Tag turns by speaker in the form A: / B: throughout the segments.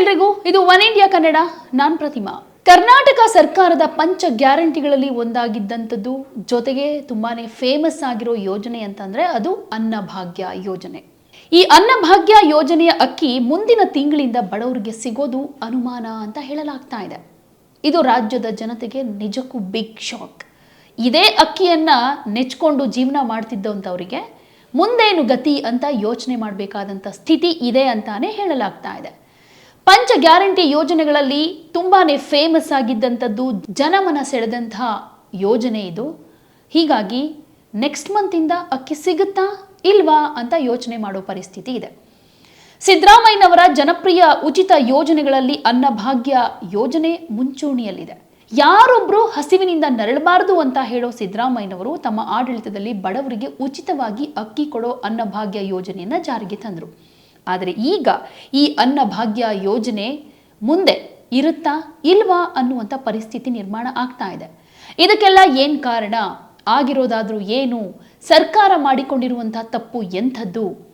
A: ಎಲ್ರಿಗೂ, ಇದು One India Kannada, ನಾನ್ ಪ್ರತಿಮಾ. ಕರ್ನಾಟಕ ಸರ್ಕಾರದ ಪಂಚ ಗ್ಯಾರಂಟಿಗಳಲ್ಲಿ ಒಂದಾಗಿದ್ದಂಥದ್ದು, ಜೊತೆಗೆ ತುಂಬಾನೇ ಫೇಮಸ್ ಆಗಿರೋ ಯೋಜನೆ ಅಂತಂದ್ರೆ ಅದು ಅನ್ನಭಾಗ್ಯ ಯೋಜನೆ. ಈ ಅನ್ನಭಾಗ್ಯ ಯೋಜನೆಯ ಅಕ್ಕಿ ಮುಂದಿನ ತಿಂಗಳಿಂದ ಬಡವರಿಗೆ ಸಿಗೋದು ಅನುಮಾನ ಅಂತ ಹೇಳಲಾಗ್ತಾ ಇದೆ. ಇದು ರಾಜ್ಯದ ಜನತೆಗೆ ನಿಜಕ್ಕೂ ಬಿಗ್ ಶಾಕ್ ಇದೇ ಅಕ್ಕಿಯನ್ನ ನೆಚ್ಕೊಂಡು ಜೀವನ ಮಾಡ್ತಿದ್ದಂಥವರಿಗೆ ಮುಂದೇನು ಗತಿ ಅಂತ ಯೋಚನೆ ಮಾಡಬೇಕಾದಂಥ ಸ್ಥಿತಿ ಇದೆ ಅಂತಾನೆ ಹೇಳಲಾಗ್ತಾ ಇದೆ. ಪಂಚ ಗ್ಯಾರಂಟಿ ಯೋಜನೆಗಳಲ್ಲಿ ತುಂಬಾನೇ ಫೇಮಸ್ ಆಗಿದ್ದಂಥದ್ದು ಜನಮನ ಸೆಳೆದಂತಹ ಯೋಜನೆ ಇದು. ಹೀಗಾಗಿ ನೆಕ್ಸ್ಟ್ ಮಂತಿಂದ ಅಕ್ಕಿ ಸಿಗುತ್ತಾ ಇಲ್ವಾ ಅಂತ ಯೋಚನೆ ಮಾಡೋ ಪರಿಸ್ಥಿತಿ ಇದೆ. ಸಿದ್ದರಾಮಯ್ಯನವರ ಜನಪ್ರಿಯ ಉಚಿತ ಯೋಜನೆಗಳಲ್ಲಿ ಅನ್ನಭಾಗ್ಯ ಯೋಜನೆ ಮುಂಚೂಣಿಯಲ್ಲಿದೆ. ಯಾರೊಬ್ರು ಹಸಿವಿನಿಂದ ನರಳಬಾರದು ಅಂತ ಹೇಳೋ ಸಿದ್ದರಾಮಯ್ಯನವರು ತಮ್ಮ ಆಡಳಿತದಲ್ಲಿ ಬಡವರಿಗೆ ಉಚಿತವಾಗಿ ಅಕ್ಕಿ ಕೊಡೋ ಅನ್ನಭಾಗ್ಯ ಯೋಜನೆಯನ್ನ ಜಾರಿಗೆ ತಂದರು. ಆದರೆ ಈಗ ಈ ಅನ್ನಭಾಗ್ಯ ಯೋಜನೆ ಮುಂದೆ ಇರುತ್ತಾ ಇಲ್ವಾ ಅನ್ನುವಂಥ ಪರಿಸ್ಥಿತಿ ನಿರ್ಮಾಣ ಆಗ್ತಾ ಇದೆ. ಇದಕ್ಕೆಲ್ಲ ಏನು ಕಾರಣ? ಆಗಿರೋದಾದರೂ ಏನು? ಸರ್ಕಾರ ಮಾಡಿಕೊಂಡಿರುವಂಥ ತಪ್ಪು ಎಂಥದ್ದು?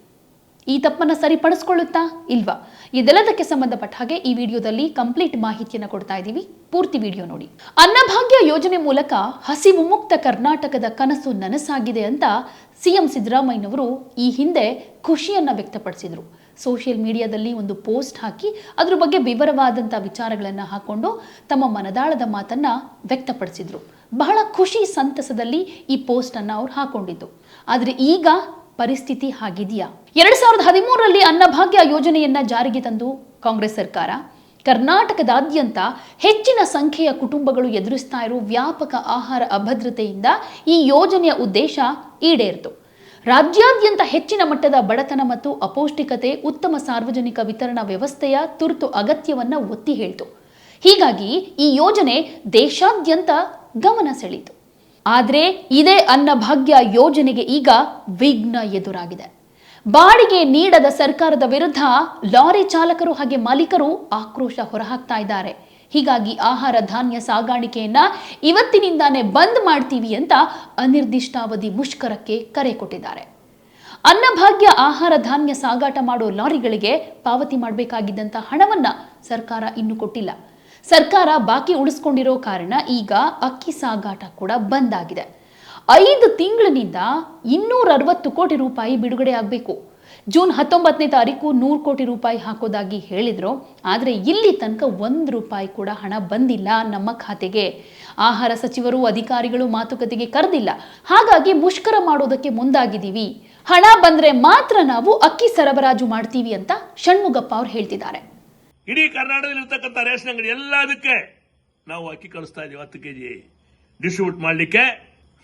A: ಈ ತಪ್ಪನ್ನ ಸರಿಪಡಿಸ್ಕೊಳ್ಳುತ್ತಾ ಇಲ್ವಾ? ಇದೆಲ್ಲದಕ್ಕೆ ಸಂಬಂಧಪಟ್ಟ ಹಾಗೆ ಈ ವಿಡಿಯೋದಲ್ಲಿ ಕಂಪ್ಲೀಟ್ ಮಾಹಿತಿಯನ್ನು ಕೊಡ್ತಾ ಇದ್ದೀವಿ. ಪೂರ್ತಿ ವಿಡಿಯೋ ನೋಡಿ. ಅನ್ನಭಾಗ್ಯ ಯೋಜನೆ ಮೂಲಕ ಹಸಿವು ಮುಕ್ತ ಕರ್ನಾಟಕದ ಕನಸು ನನಸಾಗಿದೆ ಅಂತ ಸಿಎಂ ಸಿದ್ದರಾಮಯ್ಯನವರು ಈ ಹಿಂದೆ ಖುಷಿಯನ್ನ ವ್ಯಕ್ತಪಡಿಸಿದ್ರು. ಸೋಷಿಯಲ್ ಮೀಡಿಯಾದಲ್ಲಿ ಒಂದು ಪೋಸ್ಟ್ ಹಾಕಿ ಅದ್ರ ಬಗ್ಗೆ ವಿವರವಾದಂಥ ವಿಚಾರಗಳನ್ನು ಹಾಕೊಂಡು ತಮ್ಮ ಮನದಾಳದ ಮಾತನ್ನ ವ್ಯಕ್ತಪಡಿಸಿದ್ರು. ಬಹಳ ಖುಷಿ ಸಂತಸದಲ್ಲಿ ಈ ಪೋಸ್ಟ್ ಅನ್ನ ಅವ್ರು ಹಾಕೊಂಡಿದ್ದು. ಆದ್ರೆ ಈಗ ಪರಿಸ್ಥಿತಿ ಹಾಗಿದೆಯಾ? ಎರಡ್ ಸಾವಿರದ ಹದಿಮೂರರಲ್ಲಿ ಅನ್ನಭಾಗ್ಯ ಯೋಜನೆಯನ್ನ ಜಾರಿಗೆ ತಂದು ಕಾಂಗ್ರೆಸ್ ಸರ್ಕಾರ, ಕರ್ನಾಟಕದಾದ್ಯಂತ ಹೆಚ್ಚಿನ ಸಂಖ್ಯೆಯ ಕುಟುಂಬಗಳು ಎದುರಿಸ್ತಾ ಇರುವ ವ್ಯಾಪಕ ಆಹಾರ ಅಭದ್ರತೆಯಿಂದ ಈ ಯೋಜನೆಯ ಉದ್ದೇಶ ಈಡೇರಿತು. ರಾಜ್ಯಾದ್ಯಂತ ಹೆಚ್ಚಿನ ಮಟ್ಟದ ಬಡತನ ಮತ್ತು ಅಪೌಷ್ಟಿಕತೆ, ಉತ್ತಮ ಸಾರ್ವಜನಿಕ ವಿತರಣಾ ವ್ಯವಸ್ಥೆಯ ತುರ್ತು ಅಗತ್ಯವನ್ನ ಒತ್ತಿ ಹೇಳಿತು. ಹೀಗಾಗಿ ಈ ಯೋಜನೆ ದೇಶಾದ್ಯಂತ ಗಮನ ಸೆಳೀತು. ಆದರೆ ಇದೇ ಅನ್ನಭಾಗ್ಯ ಯೋಜನೆಗೆ ಈಗ ವಿಘ್ನ ಎದುರಾಗಿದೆ. ಬಾಡಿಗೆ ನೀಡದ ಸರ್ಕಾರದ ವಿರುದ್ಧ ಲಾರಿ ಚಾಲಕರು ಹಾಗೆ ಮಾಲೀಕರು ಆಕ್ರೋಶ ಹೊರಹಾಕ್ತಾ ಇದ್ದಾರೆ. ಹೀಗಾಗಿ ಆಹಾರ ಧಾನ್ಯ ಸಾಗಾಣಿಕೆಯನ್ನ ಇವತ್ತಿನಿಂದಾನೇ ಬಂದ್ ಮಾಡ್ತೀವಿ ಅಂತ ಅನಿರ್ದಿಷ್ಟಾವಧಿ ಮುಷ್ಕರಕ್ಕೆ ಕರೆ ಕೊಟ್ಟಿದ್ದಾರೆ. ಅನ್ನಭಾಗ್ಯ ಆಹಾರ ಧಾನ್ಯ ಸಾಗಾಟ ಮಾಡೋ ಲಾರಿಗಳಿಗೆ ಪಾವತಿ ಮಾಡಬೇಕಾಗಿದ್ದಂಥ ಹಣವನ್ನ ಸರ್ಕಾರ ಇನ್ನೂ ಕೊಟ್ಟಿಲ್ಲ. ಸರ್ಕಾರ ಬಾಕಿ ಉಳಿಸ್ಕೊಂಡಿರೋ ಕಾರಣ ಈಗ ಅಕ್ಕಿ ಸಾಗಾಟ ಕೂಡ ಬಂದ್ ಆಗಿದೆ. ಐದು ತಿಂಗಳಿನಿಂದ ಇನ್ನೂರ ಅರವತ್ತು ಕೋಟಿ ರೂಪಾಯಿ ಬಿಡುಗಡೆ ಆಗಬೇಕು. ಜೂನ್ ಹತ್ತೊಂಬತ್ತನೇ ತಾರೀಕು ನೂರು ಕೋಟಿ ರೂಪಾಯಿ ಹಾಕೋದಾಗಿ ಹೇಳಿದ್ರು. ಆದರೆ ಇಲ್ಲಿ ತನಕ ಒಂದು ರೂಪಾಯಿ ಕೂಡ ಹಣ ಬಂದಿಲ್ಲ ನಮ್ಮ ಖಾತೆಗೆ. ಆಹಾರ ಸಚಿವರು, ಅಧಿಕಾರಿಗಳು ಮಾತುಕತೆಗೆ ಕರೆದಿಲ್ಲ. ಹಾಗಾಗಿ ಮುಷ್ಕರ ಮಾಡೋದಕ್ಕೆ ಮುಂದಾಗಿದ್ದೀವಿ. ಹಣ ಬಂದ್ರೆ ಮಾತ್ರ ನಾವು ಅಕ್ಕಿ ಸರಬರಾಜು ಮಾಡ್ತೀವಿ ಅಂತ ಷಣ್ಮುಗಪ್ಪ ಅವ್ರು ಹೇಳ್ತಿದ್ದಾರೆ.
B: ಇಡೀ ಕರ್ನಾಟಕದಲ್ಲಿ ಇರ್ತಕ್ಕಂಥ ರೇಷನ್ ಅಂಗಡಿ ಎಲ್ಲದಕ್ಕೆ ನಾವು ಅಕ್ಕಿ ಕಳಿಸ್ತಾ ಇದೀವಿ ಹತ್ತು ಕೆ ಜಿ ಡಿಸ್ಟ್ರಿಬ್ಯೂಟ್ ಮಾಡಲಿಕ್ಕೆ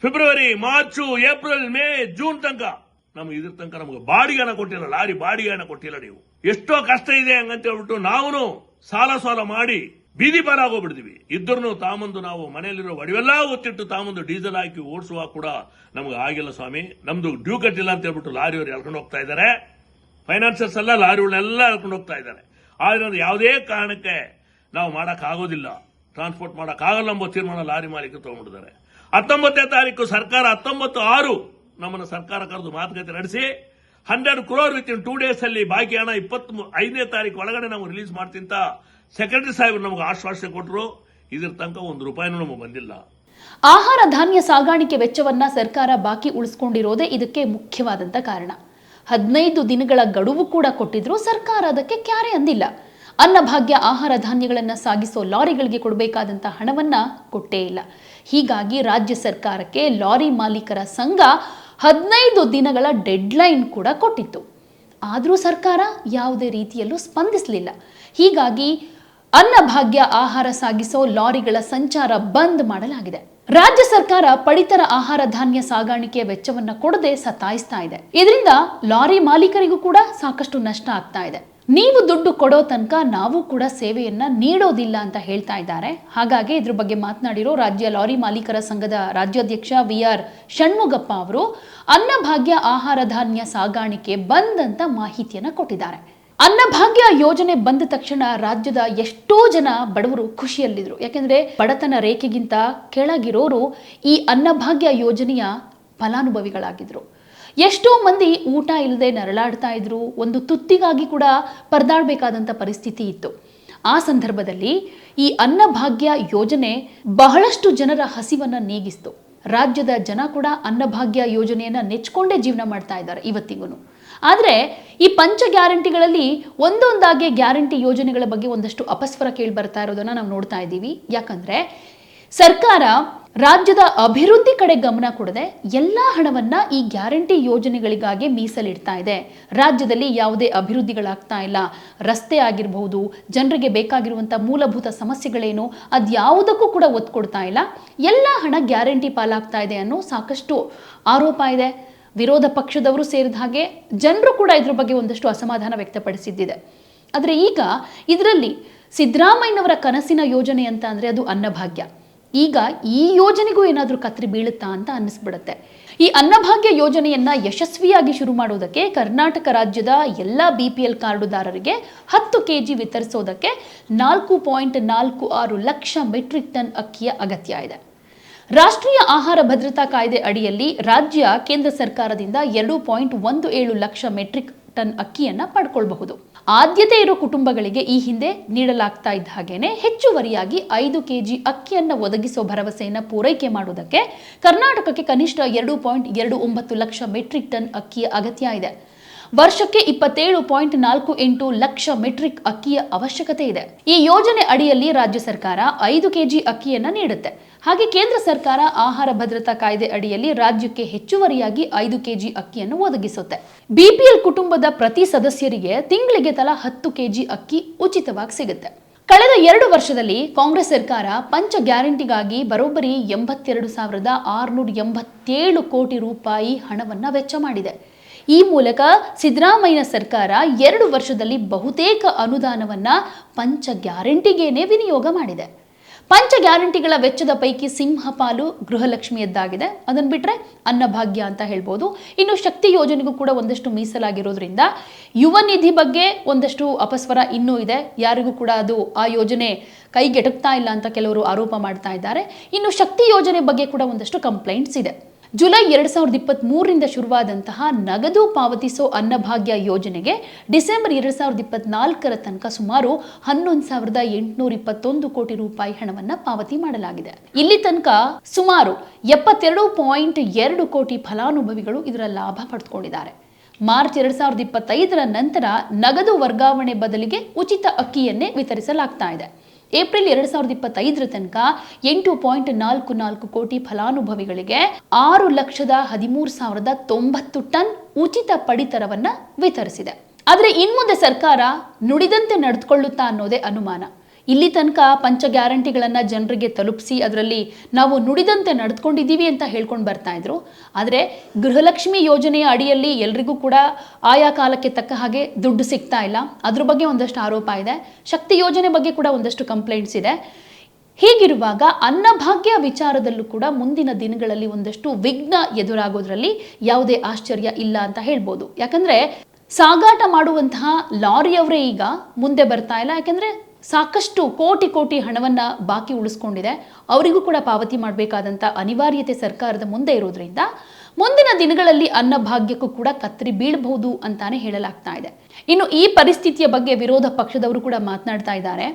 B: February March April May June ತನಕ. ನಮ್ಗೆ ಇದ್ರ ತನಕ ನಮ್ಗೆ ಬಾಡಿಗೆ ಹಣ ಕೊಟ್ಟಿಲ್ಲ, ಲಾರಿ ಬಾಡಿಗೆ ಹಣ ಕೊಟ್ಟಿಲ್ಲ ನೀವು. ಎಷ್ಟೋ ಕಷ್ಟ ಇದೆ ಹಂಗಂತ ಹೇಳ್ಬಿಟ್ಟು ನಾವು ಸಾಲ ಸಾಲ ಮಾಡಿ ಬೀದಿ ಪಾರಾಗೋಗ್ಬಿಡ್ತೀವಿ ಇದ್ರೂ ತಾಮಂದು ನಾವು ಮನೆಯಲ್ಲಿರೋ ಒಡವೆಲ್ಲ ಒತ್ತಿಟ್ಟು ತಾಮಂದು ಡೀಸೆಲ್ ಹಾಕಿ ಓಡಿಸುವಾಗ ಕೂಡ ನಮ್ಗೆ ಆಗಿಲ್ಲ ಸ್ವಾಮಿ. ನಮ್ದು ಡ್ಯೂ ಕಟ್ಟಿಲ್ಲ ಅಂತ ಹೇಳ್ಬಿಟ್ಟು ಲಾರಿಯವರು ಎಳ್ಕೊಂಡು ಹೋಗ್ತಾ ಇದ್ದಾರೆ. ಫೈನಾನ್ಸರ್ಸ್ ಎಲ್ಲ ಲಾರಿಗಳನ್ನೆಲ್ಲ ಎಳ್ಕೊಂಡು ಹೋಗ್ತಾ ಇದ್ದಾರೆ. ಆದ್ರೆ ಯಾವುದೇ ಕಾರಣಕ್ಕೆ ನಾವು ಮಾಡೋಕ್ಕಾಗೋದಿಲ್ಲ. ಟ್ರಾನ್ಸ್ಪೋರ್ಟ್ ಮಾಡೋಕ್ಕಾಗಲ್ಲ ಎಂಬ ತೀರ್ಮಾನ ಲಾರಿ ಮಾಲೀಕರು ತಗೊಂಡಿದ್ದಾರೆ ಹತ್ತೊಂಬತ್ತನೇ ತಾರೀಕು ಸರ್ಕಾರ ಹತ್ತೊಂಬತ್ತು ಆರು ನಮ್ಮನ್ನು ಸರ್ಕಾರ ಕರೆದು ಮಾತುಕತೆ ನಡೆಸಿ hundred crore within two days ಅಲ್ಲಿ ಬಾಕಿ ಹಣ ಇಪ್ಪತ್ತ್ ಐದನೇ ತಾರೀಕು ಒಳಗಡೆ ನಾವು ರಿಲೀಸ್ ಮಾಡ್ತಿಂತ ಸೆಕ್ರೆಟರಿ ಸಾಹೇಬರು ನಮಗೆ ಆಶ್ವಾಸನೆ ಕೊಟ್ಟರು ಇದ್ರ ತನಕ ಒಂದು ರೂಪಾಯಿನೂ ನಮಗೆ ಬಂದಿಲ್ಲ.
A: ಆಹಾರ ಧಾನ್ಯ ಸಾಗಾಣಿಕೆ ವೆಚ್ಚವನ್ನ ಸರ್ಕಾರ ಬಾಕಿ ಉಳಿಸ್ಕೊಂಡಿರೋದೇ ಇದಕ್ಕೆ ಮುಖ್ಯವಾದಂತ ಕಾರಣ. ಹದಿನೈದು ದಿನಗಳ ಗಡುವು ಕೂಡ ಕೊಟ್ಟಿದ್ರು ಸರ್ಕಾರ ಅದಕ್ಕೆ ಕ್ಯಾರೆ ಅಂದಿಲ್ಲ. ಅನ್ನಭಾಗ್ಯ ಆಹಾರ ಧಾನ್ಯಗಳನ್ನು ಸಾಗಿಸೋ ಲಾರಿಗಳಿಗೆ ಕೊಡಬೇಕಾದಂಥ ಹಣವನ್ನ ಕೊಟ್ಟೇ ಇಲ್ಲ. ಹೀಗಾಗಿ ರಾಜ್ಯ ಸರ್ಕಾರಕ್ಕೆ ಲಾರಿ ಮಾಲೀಕರ ಸಂಘ ಹದಿನೈದು ದಿನಗಳ ಡೆಡ್ಲೈನ್ ಕೂಡ ಕೊಟ್ಟಿತ್ತು. ಆದರೂ ಸರ್ಕಾರ ಯಾವುದೇ ರೀತಿಯಲ್ಲೂ ಸ್ಪಂದಿಸಲಿಲ್ಲ. ಹೀಗಾಗಿ ಅನ್ನಭಾಗ್ಯ ಆಹಾರ ಸಾಗಿಸೋ ಲಾರಿಗಳ ಸಂಚಾರ ಬಂದ್ ಮಾಡಲಾಗಿದೆ. ರಾಜ್ಯ ಸರ್ಕಾರ ಪಡಿತರ ಆಹಾರ ಧಾನ್ಯ ಸಾಗಾಣಿಕೆ ವೆಚ್ಚವನ್ನ ಕೊಡದೆ ಸತಾಯಿಸ್ತಾ ಇದೆ. ಇದರಿಂದ ಲಾರಿ ಮಾಲೀಕರಿಗೂ ಕೂಡ ಸಾಕಷ್ಟು ನಷ್ಟ ಆಗ್ತಾ ಇದೆ. ನೀವು ದುಡ್ಡು ಕೊಡೋ ತನಕ ನಾವು ಕೂಡ ಸೇವೆಯನ್ನ ನೀಡೋದಿಲ್ಲ ಅಂತ ಹೇಳ್ತಾ ಇದ್ದಾರೆ. ಹಾಗಾಗಿ ಇದ್ರ ಬಗ್ಗೆ ಮಾತನಾಡಿರೋ ರಾಜ್ಯ ಲಾರಿ ಮಾಲೀಕರ ಸಂಘದ ರಾಜ್ಯಾಧ್ಯಕ್ಷ ವಿ ಆರ್ ಷಣ್ಮುಗಪ್ಪ ಅವರು, ಅನ್ನಭಾಗ್ಯ ಆಹಾರ ಧಾನ್ಯ ಸಾಗಾಣಿಕೆ ಬಂದ್ ಅಂತ ಮಾಹಿತಿಯನ್ನ ಕೊಟ್ಟಿದ್ದಾರೆ. ಅನ್ನಭಾಗ್ಯ ಯೋಜನೆ ಬಂದ ತಕ್ಷಣ ರಾಜ್ಯದ ಎಷ್ಟೋ ಜನ ಬಡವರು ಖುಷಿಯಲ್ಲಿದ್ರು. ಯಾಕೆಂದ್ರೆ ಬಡತನ ರೇಖೆಗಿಂತ ಕೆಳಗಿರೋರು ಈ ಅನ್ನಭಾಗ್ಯ ಯೋಜನೆಯ ಫಲಾನುಭವಿಗಳಾಗಿದ್ರು. ಎಷ್ಟೋ ಮಂದಿ ಊಟ ಇಲ್ಲದೆ ನರಳಾಡ್ತಾ ಇದ್ರು. ಒಂದು ತುತ್ತಿಗಾಗಿ ಕೂಡ ಪರದಾಡಬೇಕಾದಂಥ ಪರಿಸ್ಥಿತಿ ಇತ್ತು. ಆ ಸಂದರ್ಭದಲ್ಲಿ ಈ ಅನ್ನಭಾಗ್ಯ ಯೋಜನೆ ಬಹಳಷ್ಟು ಜನರ ಹಸಿವನ್ನು ನೀಗಿಸ್ತು. ರಾಜ್ಯದ ಜನ ಕೂಡ ಅನ್ನಭಾಗ್ಯ ಯೋಜನೆಯನ್ನ ನೆಚ್ಕೊಂಡೇ ಜೀವನ ಮಾಡ್ತಾ ಇದ್ದಾರೆ ಇವತ್ತಿಗೂ ಆದರೆ ಈ ಪಂಚ ಗ್ಯಾರಂಟಿಗಳಲ್ಲಿ ಒಂದೊಂದಾಗಿ ಗ್ಯಾರಂಟಿ ಯೋಜನೆಗಳ ಬಗ್ಗೆ ಒಂದಷ್ಟು ಅಪಸ್ವರ ಕೇಳಿ ಬರ್ತಾ ಇರೋದನ್ನ ನಾವು ನೋಡ್ತಾ ಇದ್ದೀವಿ. ಯಾಕಂದ್ರೆ ಸರ್ಕಾರ ರಾಜ್ಯದ ಅಭಿವೃದ್ಧಿ ಕಡೆ ಗಮನ ಕೊಡದೆ ಎಲ್ಲ ಹಣವನ್ನ ಈ ಗ್ಯಾರಂಟಿ ಯೋಜನೆಗಳಿಗಾಗಿ ಮೀಸಲಿಡ್ತಾ ಇದೆ. ರಾಜ್ಯದಲ್ಲಿ ಯಾವುದೇ ಅಭಿವೃದ್ಧಿಗಳಾಗ್ತಾ ಇಲ್ಲ. ರಸ್ತೆ ಆಗಿರಬಹುದು, ಜನರಿಗೆ ಬೇಕಾಗಿರುವಂಥ ಮೂಲಭೂತ ಸಮಸ್ಯೆಗಳೇನು, ಅದ್ಯಾವುದಕ್ಕೂ ಕೂಡ ಒತ್ತು ಕೊಡ್ತಾ ಇಲ್ಲ. ಎಲ್ಲ ಹಣ ಗ್ಯಾರಂಟಿ ಪಾಲಾಗ್ತಾ ಇದೆ ಅನ್ನೋ ಸಾಕಷ್ಟು ಆರೋಪ ಇದೆ. ವಿರೋಧ ಪಕ್ಷದವರು ಸೇರಿದ ಹಾಗೆ ಜನರು ಕೂಡ ಇದ್ರ ಬಗ್ಗೆ ಒಂದಷ್ಟು ಅಸಮಾಧಾನ ವ್ಯಕ್ತಪಡಿಸಿದ್ದಿದೆ. ಆದರೆ ಈಗ ಇದರಲ್ಲಿ ಸಿದ್ದರಾಮಯ್ಯನವರ ಕನಸಿನ ಯೋಜನೆ ಅಂತ ಅಂದರೆ ಅದು ಅನ್ನಭಾಗ್ಯ. ಈಗ ಈ ಯೋಜನೆಗೂ ಏನಾದರೂ ಕತ್ರಿ ಬೀಳುತ್ತಾ ಅಂತ ಅನ್ನಿಸ್ಬಿಡುತ್ತೆ. ಈ ಅನ್ನಭಾಗ್ಯ ಯೋಜನೆಯನ್ನ ಯಶಸ್ವಿಯಾಗಿ ಶುರು ಮಾಡೋದಕ್ಕೆ ಕರ್ನಾಟಕ ರಾಜ್ಯದ ಎಲ್ಲ ಬಿ ಪಿ ಎಲ್ ಕಾರ್ಡುದಾರರಿಗೆ ಹತ್ತು ಕೆ ಜಿ ವಿತರಿಸೋದಕ್ಕೆ ನಾಲ್ಕು ಪಾಯಿಂಟ್ ನಾಲ್ಕು ಆರು ಲಕ್ಷ ಮೆಟ್ರಿಕ್ ಟನ್ ಅಕ್ಕಿಯ ಅಗತ್ಯ ಇದೆ. ರಾಷ್ಟ್ರೀಯ ಆಹಾರ ಭದ್ರತಾ ಕಾಯ್ದೆ ಅಡಿಯಲ್ಲಿ ರಾಜ್ಯ, ಕೇಂದ್ರ ಸರ್ಕಾರದಿಂದ ಎರಡು ಪಾಯಿಂಟ್ ಒಂದು ಏಳು ಲಕ್ಷ ಮೆಟ್ರಿಕ್ ಟನ್ ಅಕ್ಕಿಯನ್ನು ಪಡ್ಕೊಳ್ಬಹುದು. ಆದ್ಯತೆ ಇರೋ ಕುಟುಂಬಗಳಿಗೆ ಈ ಹಿಂದೆ ನೀಡಲಾಗ್ತಾ ಇದ್ದ ಹಾಗೇನೆ ಹೆಚ್ಚುವರಿಯಾಗಿ ಐದು ಕೆಜಿ ಅಕ್ಕಿಯನ್ನು ಒದಗಿಸೋ ಭರವಸೆಯನ್ನ ಪೂರೈಕೆ ಮಾಡುವುದಕ್ಕೆ ಕರ್ನಾಟಕಕ್ಕೆ ಕನಿಷ್ಠ ಎರಡು ಪಾಯಿಂಟ್ ಎರಡು ಒಂಬತ್ತು ಲಕ್ಷ ಮೆಟ್ರಿಕ್ ಟನ್ ಅಕ್ಕಿಯ ಅಗತ್ಯ ಇದೆ. ವರ್ಷಕ್ಕೆ ಇಪ್ಪತ್ತೇಳು ಪಾಯಿಂಟ್ ನಾಲ್ಕು ಎಂಟು ಲಕ್ಷ ಮೆಟ್ರಿಕ್ ಅಕ್ಕಿಯ ಅವಶ್ಯಕತೆ ಇದೆ. ಈ ಯೋಜನೆ ಅಡಿಯಲ್ಲಿ ರಾಜ್ಯ ಸರ್ಕಾರ ಐದು ಕೆಜಿ ಅಕ್ಕಿಯನ್ನ ನೀಡುತ್ತೆ. ಹಾಗೆ ಕೇಂದ್ರ ಸರ್ಕಾರ ಆಹಾರ ಭದ್ರತಾ ಕಾಯ್ದೆ ಅಡಿಯಲ್ಲಿ ರಾಜ್ಯಕ್ಕೆ ಹೆಚ್ಚುವರಿಯಾಗಿ ಐದು ಕೆಜಿ ಅಕ್ಕಿಯನ್ನು ಒದಗಿಸುತ್ತೆ. ಬಿಪಿಎಲ್ ಕುಟುಂಬದ ಪ್ರತಿ ಸದಸ್ಯರಿಗೆ ತಿಂಗಳಿಗೆ ತಲಾ ಹತ್ತು ಕೆಜಿ ಅಕ್ಕಿ ಉಚಿತವಾಗಿ ಸಿಗುತ್ತೆ. ಕಳೆದ ಎರಡು ವರ್ಷದಲ್ಲಿ ಕಾಂಗ್ರೆಸ್ ಸರ್ಕಾರ ಪಂಚ ಗ್ಯಾರಂಟಿಗಾಗಿ ಬರೋಬ್ಬರಿ ಎಂಬತ್ತೆರಡು ಸಾವಿರದ ಆರುನೂರ ಎಂಬತ್ತೇಳು ಕೋಟಿ ರೂಪಾಯಿ ಹಣವನ್ನು ವೆಚ್ಚ ಮಾಡಿದೆ. ಈ ಮೂಲಕ ಸಿದ್ದರಾಮಯ್ಯ ಸರ್ಕಾರ ಎರಡು ವರ್ಷದಲ್ಲಿ ಬಹುತೇಕ ಅನುದಾನವನ್ನ ಪಂಚ ಗ್ಯಾರಂಟಿಗೇನೆ ವಿನಿಯೋಗ ಮಾಡಿದೆ. ಪಂಚ ಗ್ಯಾರಂಟಿಗಳ ವೆಚ್ಚದ ಪೈಕಿ ಸಿಂಹಪಾಲು ಗೃಹಲಕ್ಷ್ಮಿಯದ್ದಾಗಿದೆ. ಅದನ್ನು ಬಿಟ್ಟರೆ ಅನ್ನಭಾಗ್ಯ ಅಂತ ಹೇಳ್ಬೋದು. ಇನ್ನು ಶಕ್ತಿ ಯೋಜನೆಗೂ ಕೂಡ ಒಂದಷ್ಟು ಮೀಸಲಾಗಿರೋದ್ರಿಂದ ಯುವ ನಿಧಿ ಬಗ್ಗೆ ಒಂದಷ್ಟು ಅಪಸ್ವರ ಇನ್ನೂ ಇದೆ. ಯಾರಿಗೂ ಕೂಡ ಅದು ಆ ಯೋಜನೆ ಕೈಗೆಟಕ್ತಾ ಇಲ್ಲ ಅಂತ ಕೆಲವರು ಆರೋಪ ಮಾಡ್ತಾ ಇದ್ದಾರೆ. ಇನ್ನು ಶಕ್ತಿ ಯೋಜನೆ ಬಗ್ಗೆ ಕೂಡ ಒಂದಷ್ಟು ಕಂಪ್ಲೇಂಟ್ಸ್ ಇದೆ. ಜುಲೈ ಎರಡ್ ಸಾವಿರದ ಇಪ್ಪತ್ತ್ ಮೂರರಿಂದ ಶುರುವಾದಂತಹ ನಗದು ಪಾವತಿಸೋ ಅನ್ನಭಾಗ್ಯ ಯೋಜನೆಗೆ ಡಿಸೆಂಬರ್ ಎರಡ್ ಸಾವಿರದ ಇಪ್ಪತ್ನಾಲ್ಕರ ತನಕ ಸುಮಾರು ಹನ್ನೊಂದು ಸಾವಿರದ ಎಂಟುನೂರ ಇಪ್ಪತ್ತೊಂದು ಕೋಟಿ ರೂಪಾಯಿ ಹಣವನ್ನ ಪಾವತಿ ಮಾಡಲಾಗಿದೆ. ಇಲ್ಲಿ ತನಕ ಸುಮಾರು ಎಪ್ಪತ್ತೆರಡು ಪಾಯಿಂಟ್ ಎರಡು ಕೋಟಿ ಫಲಾನುಭವಿಗಳು ಇದರ ಲಾಭ ಪಡೆದುಕೊಂಡಿದ್ದಾರೆ. ಮಾರ್ಚ್ ಎರಡ್ ಸಾವಿರದ ಇಪ್ಪತ್ತೈದರ ನಂತರ ನಗದು ವರ್ಗಾವಣೆ ಬದಲಿಗೆ ಉಚಿತ ಅಕ್ಕಿಯನ್ನೇ ವಿತರಿಸಲಾಗ್ತಾ ಇದೆ. ಏಪ್ರಿಲ್ ಎರಡ್ ಸಾವಿರದ ಇಪ್ಪತ್ತೈದರ ತನಕ ಎಂಟು ಪಾಯಿಂಟ್ ನಾಲ್ಕು ನಾಲ್ಕು ಕೋಟಿ ಫಲಾನುಭವಿಗಳಿಗೆ ಆರು ಲಕ್ಷದ ಹದಿಮೂರು ಸಾವಿರದ ತೊಂಬತ್ತು ಟನ್ ಉಚಿತ ಪಡಿತರವನ್ನ ವಿತರಿಸಿದೆ. ಆದರೆ ಇನ್ಮುಂದೆ ಸರ್ಕಾರ ನುಡಿದಂತೆ ನಡೆದುಕೊಳ್ಳುತ್ತಾ ಅನ್ನೋದೇ ಅನುಮಾನ. ಇಲ್ಲಿ ತನಕ ಪಂಚ ಗ್ಯಾರಂಟಿಗಳನ್ನು ಜನರಿಗೆ ತಲುಪಿಸಿ ಅದರಲ್ಲಿ ನಾವು ನುಡಿದಂತೆ ನಡೆದುಕೊಂಡಿದ್ದೀವಿ ಅಂತ ಹೇಳ್ಕೊಂಡು ಬರ್ತಾ ಇದ್ರು. ಆದರೆ ಗೃಹಲಕ್ಷ್ಮಿ ಯೋಜನೆಯ ಅಡಿಯಲ್ಲಿ ಎಲ್ರಿಗೂ ಕೂಡ ಆಯಾ ಕಾಲಕ್ಕೆ ತಕ್ಕ ಹಾಗೆ ದುಡ್ಡು ಸಿಗ್ತಾ ಇಲ್ಲ. ಅದ್ರ ಬಗ್ಗೆ ಒಂದಷ್ಟು ಆರೋಪ ಇದೆ. ಶಕ್ತಿ ಯೋಜನೆ ಬಗ್ಗೆ ಕೂಡ ಒಂದಷ್ಟು ಕಂಪ್ಲೇಂಟ್ಸ್ ಇದೆ. ಹೀಗಿರುವಾಗ ಅನ್ನಭಾಗ್ಯ ವಿಚಾರದಲ್ಲೂ ಕೂಡ ಮುಂದಿನ ದಿನಗಳಲ್ಲಿ ಒಂದಷ್ಟು ವಿಘ್ನ ಎದುರಾಗೋದ್ರಲ್ಲಿ ಯಾವುದೇ ಆಶ್ಚರ್ಯ ಇಲ್ಲ ಅಂತ ಹೇಳ್ಬೋದು. ಯಾಕಂದ್ರೆ ಸಾಗಾಟ ಮಾಡುವಂತಹ ಲಾರಿಯವರೇ ಈಗ ಮುಂದೆ ಬರ್ತಾ ಇಲ್ಲ. ಯಾಕಂದ್ರೆ ಸಾಕಷ್ಟು ಕೋಟಿ ಕೋಟಿ ಹಣವನ್ನ ಬಾಕಿ ಉಳಿಸ್ಕೊಂಡಿದೆ. ಅವರಿಗೂ ಕೂಡ ಪಾವತಿ ಮಾಡಬೇಕಾದಂಥ ಅನಿವಾರ್ಯತೆ ಸರ್ಕಾರದ ಮುಂದೆ ಇರೋದ್ರಿಂದ ಮುಂದಿನ ದಿನಗಳಲ್ಲಿ ಅನ್ನಭಾಗ್ಯಕ್ಕೂ ಕೂಡ ಕತ್ತರಿ ಬೀಳಬಹುದು ಅಂತಾನೆ ಹೇಳಲಾಗ್ತಾ ಇದೆ. ಇನ್ನು ಈ ಪರಿಸ್ಥಿತಿಯ ಬಗ್ಗೆ ವಿರೋಧ ಪಕ್ಷದವರು ಕೂಡ ಮಾತನಾಡ್ತಾ ಇದ್ದಾರೆ.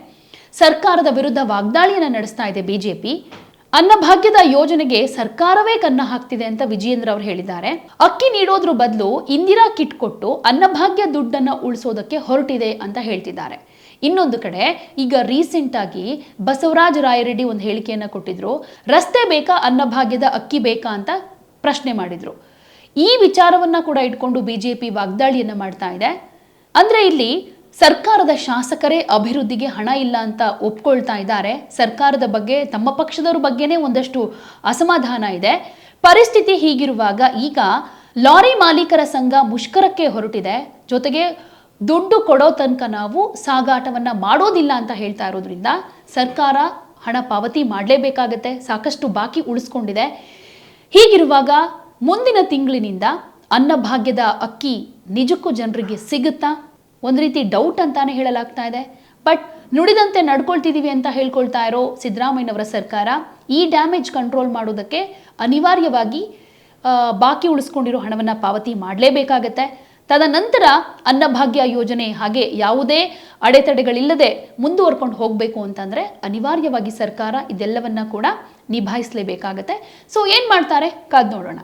A: ಸರ್ಕಾರದ ವಿರುದ್ಧ ವಾಗ್ದಾಳಿಯನ್ನ ನಡೆಸ್ತಾ ಇದೆ ಬಿಜೆಪಿ. ಅನ್ನಭಾಗ್ಯದ ಯೋಜನೆಗೆ ಸರ್ಕಾರವೇ ಕನ್ನ ಹಾಕ್ತಿದೆ ಅಂತ ವಿಜಯೇಂದ್ರ ಅವರು ಹೇಳಿದ್ದಾರೆ. ಅಕ್ಕಿ ನೀಡೋದ್ರ ಬದಲು ಇಂದಿರಾ ಕಿಟ್ ಕೊಟ್ಟು ಅನ್ನಭಾಗ್ಯ ದುಡ್ಡನ್ನ ಉಳಿಸೋದಕ್ಕೆ ಹೊರಟಿದೆ ಅಂತ ಹೇಳ್ತಿದ್ದಾರೆ. ಇನ್ನೊಂದು ಕಡೆ ಈಗ ರೀಸೆಂಟ್ ಆಗಿ ಬಸವರಾಜ ರಾಯರೆಡ್ಡಿ ಒಂದು ಹೇಳಿಕೆಯನ್ನ ಕೊಟ್ಟಿದ್ರು. ರಸ್ತೆ ಬೇಕಾ ಅನ್ನಭಾಗ್ಯದ ಅಕ್ಕಿ ಬೇಕಾ ಅಂತ ಪ್ರಶ್ನೆ ಮಾಡಿದ್ರು. ಈ ವಿಚಾರವನ್ನ ಕೂಡ ಇಟ್ಕೊಂಡು ಬಿಜೆಪಿ ವಾಗ್ದಾಳಿಯನ್ನ ಮಾಡ್ತಾ ಇದೆ. ಅಂದ್ರೆ ಇಲ್ಲಿ ಸರ್ಕಾರದ ಶಾಸಕರೇ ಅಭಿವೃದ್ಧಿಗೆ ಹಣ ಇಲ್ಲ ಅಂತ ಒಪ್ಕೊಳ್ತಾ ಇದ್ದಾರೆ. ಸರ್ಕಾರದ ಬಗ್ಗೆ, ತಮ್ಮ ಪಕ್ಷದವ್ರ ಬಗ್ಗೆನೇ ಒಂದಷ್ಟು ಅಸಮಾಧಾನ ಇದೆ. ಪರಿಸ್ಥಿತಿ ಹೀಗಿರುವಾಗ ಈಗ ಲಾರಿ ಮಾಲೀಕರ ಸಂಘ ಮುಷ್ಕರಕ್ಕೆ ಹೊರಟಿದೆ. ಜೊತೆಗೆ ದುಡ್ಡು ಕೊಡೋ ತನಕ ನಾವು ಸಾಗಾಟವನ್ನು ಮಾಡೋದಿಲ್ಲ ಅಂತ ಹೇಳ್ತಾ ಇರೋದ್ರಿಂದ ಸರ್ಕಾರ ಹಣ ಪಾವತಿ ಮಾಡಲೇಬೇಕಾಗತ್ತೆ, ಸಾಕಷ್ಟು ಬಾಕಿ ಉಳಿಸ್ಕೊಂಡಿದೆ. ಹೀಗಿರುವಾಗ ಮುಂದಿನ ತಿಂಗಳಿನಿಂದ ಅನ್ನಭಾಗ್ಯದ ಅಕ್ಕಿ ನಿಜಕ್ಕೂ ಜನರಿಗೆ ಸಿಗುತ್ತಾ? ಒಂದು ರೀತಿ ಡೌಟ್ ಅಂತಾನೆ ಹೇಳಲಾಗ್ತಾ ಇದೆ. ಬಟ್ ನುಡಿದಂತೆ ನಡ್ಕೊಳ್ತಿದ್ದೀವಿ ಅಂತ ಹೇಳ್ಕೊಳ್ತಾ ಇರೋ ಸಿದ್ದರಾಮಯ್ಯನವರ ಸರ್ಕಾರ ಈ ಡ್ಯಾಮೇಜ್ ಕಂಟ್ರೋಲ್ ಮಾಡೋದಕ್ಕೆ ಅನಿವಾರ್ಯವಾಗಿ ಬಾಕಿ ಉಳಿಸ್ಕೊಂಡಿರೋ ಹಣವನ್ನು ಪಾವತಿ ಮಾಡಲೇಬೇಕಾಗತ್ತೆ. ತದನಂತರ ಅನ್ನಭಾಗ್ಯ ಯೋಜನೆ ಹಾಗೆ ಯಾವುದೇ ಅಡೆತಡೆಗಳಿಲ್ಲದೆ ಮುಂದುವರ್ಕೊಂಡು ಹೋಗಬೇಕು ಅಂತಂದರೆ ಅನಿವಾರ್ಯವಾಗಿ ಸರ್ಕಾರ ಇದೆಲ್ಲವನ್ನ ಕೂಡ ನಿಭಾಯಿಸಲೇಬೇಕಾಗತ್ತೆ. ಸೊ ಏನು ಮಾಡ್ತಾರೆ? ಕಾದ್ ನೋಡೋಣ.